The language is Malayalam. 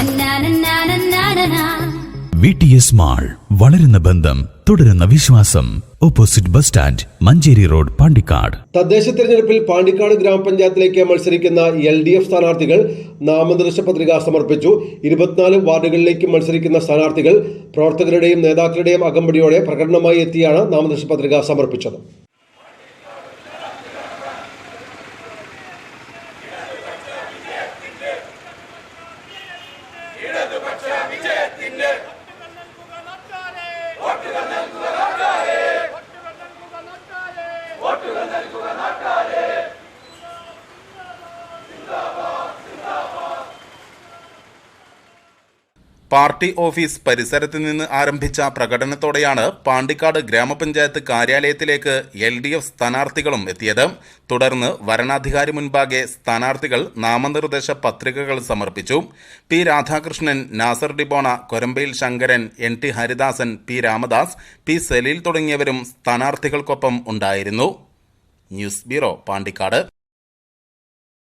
നന്നാനന്നാനന്നാനനാ. വി ടി എസ് മാൾ വളരുന്ന ബന്ധം തുടരുന്ന വിശ്വാസം. Opposite bus stand Manjeri road Pandikkad. തദ്ദേശ തെരഞ്ഞെടുപ്പിൽ പാണ്ടിക്കാട് ഗ്രാമപഞ്ചായത്തിലേക്ക് മത്സരിക്കുന്ന എൽ ഡി എഫ് സ്ഥാനാർത്ഥികൾ നാമനിർദ്ദേശ പത്രിക സമർപ്പിച്ചു. ഇരുപത്തിനാല് വാർഡുകളിലേക്ക് മത്സരിക്കുന്ന സ്ഥാനാർത്ഥികൾ പ്രവർത്തകരുടെയും നേതാക്കളുടെയും അകമ്പടിയോടെ പ്രകടനമായി എത്തിയാണ് നാമനിർദ്ദേശ പത്രിക സമർപ്പിച്ചത്. വിജയത്തിന്റെ വോട്ടുകൾ നൽകുക നാട്ടുകാരെ വോട്ടുകൾ നൽകുക നാട്ടുകാരെ പാർട്ടി ഓഫീസ് പരിസരത്ത് നിന്ന് ആരംഭിച്ച പ്രകടനത്തോടെയാണ് പാണ്ടിക്കാട് ഗ്രാമപഞ്ചായത്ത് കാര്യാലയത്തിലേക്ക് എൽ ഡി എഫ് സ്ഥാനാർത്ഥികളും എത്തിയത്. തുടർന്ന് വരണാധികാരി മുൻപാകെ സ്ഥാനാർത്ഥികൾ നാമനിർദ്ദേശ പത്രികകൾ സമർപ്പിച്ചു. P Radhakrishnan Nasar ഡിബോണ Korambayil Sankaran N T Haridasan P Ramadas P Saleel തുടങ്ങിയവരും സ്ഥാനാർത്ഥികൾക്കൊപ്പം ഉണ്ടായിരുന്നു. News bureau Pandikkad.